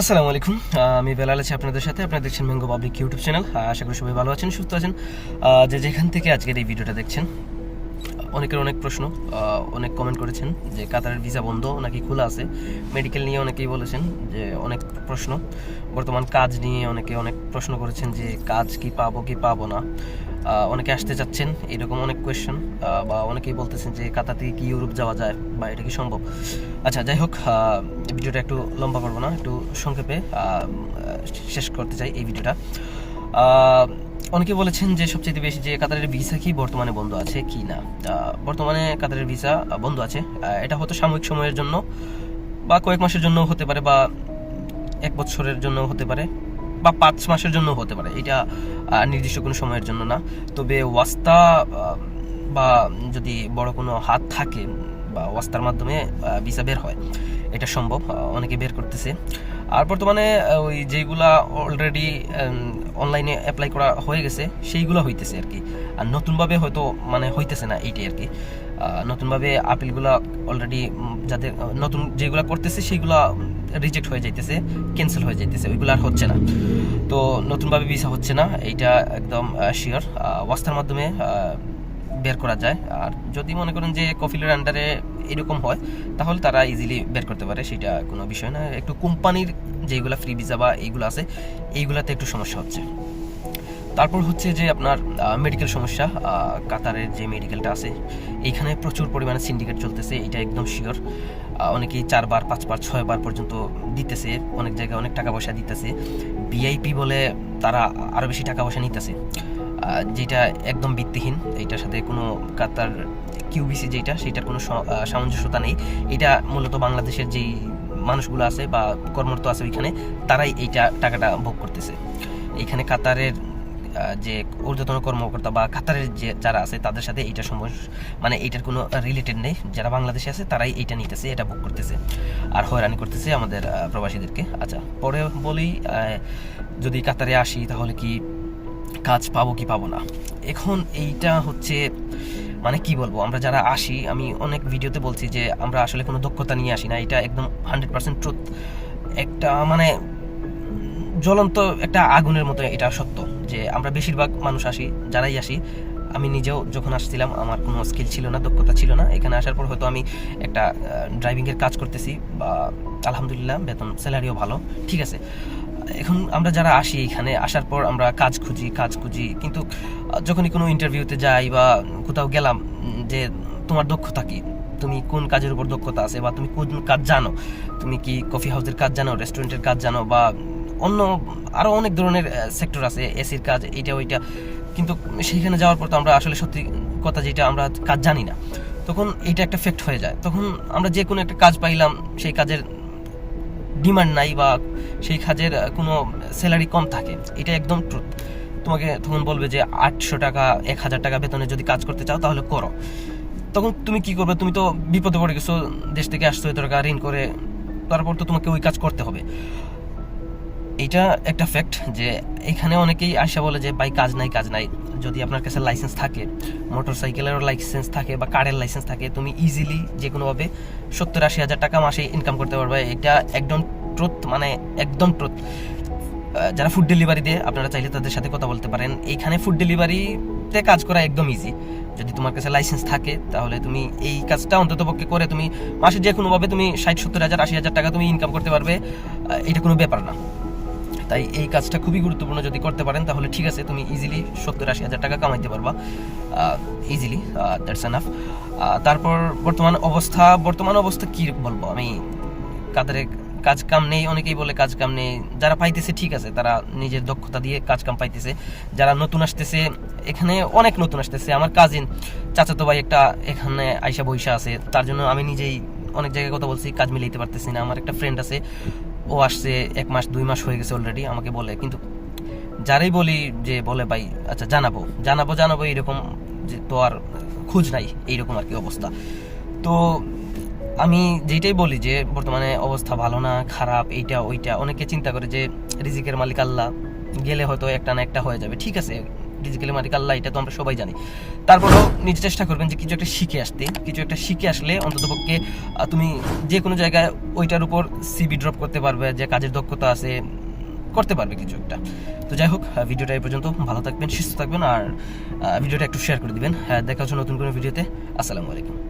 আসসালামু আলাইকুম। আমি বেলাল আছি আপনাদের সাথে। আপনারা দেখছেন ম্যাঙ্গো পাবলিক ইউটিউব চ্যানেল আশা করি সবাই ভালো আছেন, সুস্থ আছেন। যে যেখান থেকে আজকের এই ভিডিওটা দেখছেন, অনেকের অনেক প্রশ্ন অনেক কমেন্ট করেছেন যে কাতারের ভিসা বন্ধ নাকি খোলা আছে। মেডিকেল নিয়ে অনেকেই বলেছেন যে অনেক প্রশ্ন। বর্তমান কাজ নিয়ে অনেকে অনেক প্রশ্ন করেছেন যে কাজ কি পাবো কি পাবো না। অনেকে আসতে চাচ্ছেন এরকম অনেক কোয়েশ্চেন বা অনেকেই বলতেছেন যে কাতার থেকে কি ইউরোপ যাওয়া যায় বা এটা কি সম্ভব? আচ্ছা যাই হোক ভিডিওটা একটু লম্বা করব না, একটু সংক্ষেপে শেষ করতে চাই এই ভিডিওটা। অনেকে বলেছেন যে সবচেয়ে বেশি যে কাতারের ভিসা কি বর্তমানে বন্ধ আছে কি না? বর্তমানে কাতারের ভিসা বন্ধ আছে এটা হয়তো সাময়িক সময়ের জন্য বা কয়েক মাসের জন্য হতে পারে বা এক বছরের জন্য হতে পারে। বা পাঁচ মাসের জন্য হতে পারে। এটা নির্দিষ্ট কোনো সময়ের জন্য না। তবে ওয়াস্তা বা যদি বড় কোনো হাত থাকে বা ওয়াস্তার মাধ্যমে ভিসা বের হয়, এটা সম্ভব অনেকে বের করতেছে। আর বর্তমানে ওই যেগুলা অলরেডি অনলাইনে অ্যাপ্লাই করা হয়ে গেছে, সেইগুলো হইতেছে আর কি। আর নতুনভাবে হয়তো মানে হইতেছে না, এইটাই আর কি। নতুনভাবে আপিলগুলা অলরেডি যাদের নতুন যেগুলা করতেছে সেইগুলা রিজেক্ট হয়ে যাইতেছে ক্যান্সেল হয়ে যাইতেছে, ওইগুলো আর হচ্ছে না। তো নতুনভাবে ভিসা হচ্ছে না, এইটা একদম শিওর ওয়াস্তার মাধ্যমে বের করা যায়। আর যদি মনে করেন যে কফিলের আন্ডারে এরকম হয়, তাহলে তারা ইজিলি বের করতে পারে, সেটা কোনো বিষয় না। একটু কোম্পানির যেগুলো ফ্রি ভিসা বা এইগুলো আছে, এইগুলাতে একটু সমস্যা হচ্ছে। তারপর হচ্ছে যে আপনার মেডিকেল সমস্যা কাতারের যে মেডিকেলটা আছে, এইখানে প্রচুর পরিমাণে সিন্ডিকেট চলতেছে, এটা একদম শিওর অনেকেই চারবার, পাঁচবার, ছয়বার পর্যন্ত দিতেছে, অনেক জায়গায় অনেক টাকা পয়সা দিতেছে। ভিআইপি বলে তারা আরও বেশি টাকা পয়সা নিতেছে। যেটা একদম ভিত্তিহীন, এইটার সাথে কোনো কাতার কিউবিসি যেটা, সেটার কোনো সামঞ্জস্যতা নেই। এটা মূলত বাংলাদেশের যেই মানুষগুলো আছে বা কর্মরত আছে ওইখানে, তারাই এইটা টাকাটা ভোগ করতেছে। এইখানে কাতারের যে ঊর্ধ্বতন কর্মকর্তা বা কাতারের যে যারা আছে, তাদের সাথে এইটা মানে এইটার কোনো রিলেটেড নেই। যারা বাংলাদেশে আছে, তারাই এইটা নিতেছে, এটা ভোগ করতেছে আর হয়রানি করতেছে আমাদের প্রবাসীদেরকে। আচ্ছা পরে বলি যদি কাতারে আসি, তাহলে কি কাজ পাবো কি পাবো না? এখন এইটা হচ্ছে মানে কি বলব, আমরা যারা আসি, আমি অনেক ভিডিওতে বলছি যে আমরা আসলে কোনো দক্ষতা নিয়ে আসি না। এটা একদম হান্ড্রেড পার্সেন্ট ট্রুথ একটা মানে জ্বলন্ত একটা আগুনের মতো এটা সত্য। যে আমরা বেশিরভাগ মানুষ আসি, যারাই আসি, আমি নিজেও যখন আসছিলাম, আমার কোনো স্কিল ছিল না, দক্ষতা ছিল না। এখানে আসার পর হয়তো আমি একটা ড্রাইভিংয়ের কাজ করতেছি বা আলহামদুলিল্লাহ বেতন স্যালারিও ভালো। ঠিক আছে। এখন আমরা যারা আসি এখানে, আসার পর আমরা কাজ খুঁজি কাজ খুঁজি। কিন্তু যখনই কোনো ইন্টারভিউতে যাই বা কোথাও গেলাম যে তোমার দক্ষতা কি? তুমি কোন কাজের উপর দক্ষতা আছে বা তুমি কোন কাজ জানো? তুমি কি কফি হাউসের কাজ জানো রেস্টুরেন্টের কাজ জানো বা অন্য আরও অনেক ধরনের সেক্টর আছে এসির কাজ, এইটা, ওইটা। কিন্তু সেইখানে যাওয়ার পর তো আমরা আসলে সত্যি কথা যেটা আমরা কাজ জানি না। তখন এইটা একটা ফ্যাক্ট হয়ে যায়। তখন আমরা যে কোনো একটা কাজ পাইলাম, সেই কাজের ডিমান্ড নাই বা সেই কাজের কোনো স্যালারি কম থাকে। এটা একদম ট্রুথ তোমাকে তখন বলবে যে আটশো টাকা, এক হাজার টাকা বেতনে যদি কাজ করতে চাও, তাহলে করো। তখন তুমি কি করবে? তুমি তো বিপদে পড়ে গেছো, দেশ থেকে আসছো, এত টাকা ঋণ করে, তারপর তো তোমাকে ওই কাজ করতে হবে। এটা একটা ফ্যাক্ট যে এখানে অনেকেই আসা বলে যে, ভাই, কাজ নাই কাজ নাই। যদি আপনার কাছে লাইসেন্স থাকে মোটর সাইকেলেরও লাইসেন্স থাকে বা কারের লাইসেন্স থাকে, তুমি ইজিলি যে কোনোভাবে সত্তর আশি হাজার টাকা মাসে ইনকাম করতে পারবে। এটা একদম ট্রুথ মানে একদম ট্রুথ যারা ফুড ডেলিভারি দেয় আপনারা চাইলে তাদের সাথে কথা বলতে পারেন। এইখানে ফুড ডেলিভারিতে কাজ করা একদম ইজি যদি তোমার কাছে লাইসেন্স থাকে, তাহলে তুমি এই কাজটা অন্তত পক্ষে করে তুমি মাসে যে কোনোভাবে তুমি ষাট সত্তর হাজার, আশি হাজার টাকা তুমি ইনকাম করতে পারবে। এটা কোনো ব্যাপার না। তাই এই কাজটা খুবই গুরুত্বপূর্ণ যদি করতে পারেন, তাহলে ঠিক আছে, তুমি ইজিলি সত্তর আশি হাজার টাকা কামাইতে পারবা। ইজিলি দ্যাটস এনাফ তারপর বর্তমান অবস্থা বর্তমান অবস্থা কী বলব? আমি কাদের কাজ কাম নেই, অনেকেই বলে কাজ কাম নেই। যারা পাইতেছে, ঠিক আছে, তারা নিজের দক্ষতা দিয়ে কাজ কাম পাইতেছে। যারা নতুন আসতেছে, এখানে অনেক নতুন আসতেছে। আমার কাজিন চাচাতো ভাই একটা এখানে আইসা বৈশা আছে। তার জন্য আমি নিজেই অনেক জায়গায় কথা বলছি, কাজ মিলাইতে পারতেছি না। আমার একটা ফ্রেন্ড আছে। ও আসছে এক মাস, দুই মাস হয়ে গেছে অলরেডি আমাকে বলে। কিন্তু যারাই বলি যে বলে, ভাই আচ্ছা জানাব। জানাব জানাব, এরকম যে তো আর খোঁজ নাই, এইরকম আর কি অবস্থা। তো আমি যেটাই বলি যে, বর্তমানে অবস্থা ভালো না, খারাপ, এইটা, ওইটা, অনেকে চিন্তা করে যে, রিজিকের মালিক আল্লাহ, গেলে হয়তো একটা না একটা হয়ে যাবে। ঠিক আছে ডিজিটালি মালিক আল্লাহ, এটা তো আমরা সবাই জানি। তারপরেও নিজে চেষ্টা করবেন যে কিছু একটা শিখে আসতে। কিছু একটা শিখে আসলে অন্ততপক্ষে তুমি যে কোনো জায়গায় ওইটার উপর সিবি ড্রপ করতে পারবে, যে কাজের দক্ষতা আছে, করতে পারবে কিছু একটা। তো যাই হোক ভিডিওটা এই পর্যন্ত। ভালো থাকবেন, সুস্থ থাকবেন, আর ভিডিওটা একটু শেয়ার করে দিবেন। হ্যাঁ দেখা হচ্ছে নতুন কোনো ভিডিওতে। আসসালামু আলাইকুম।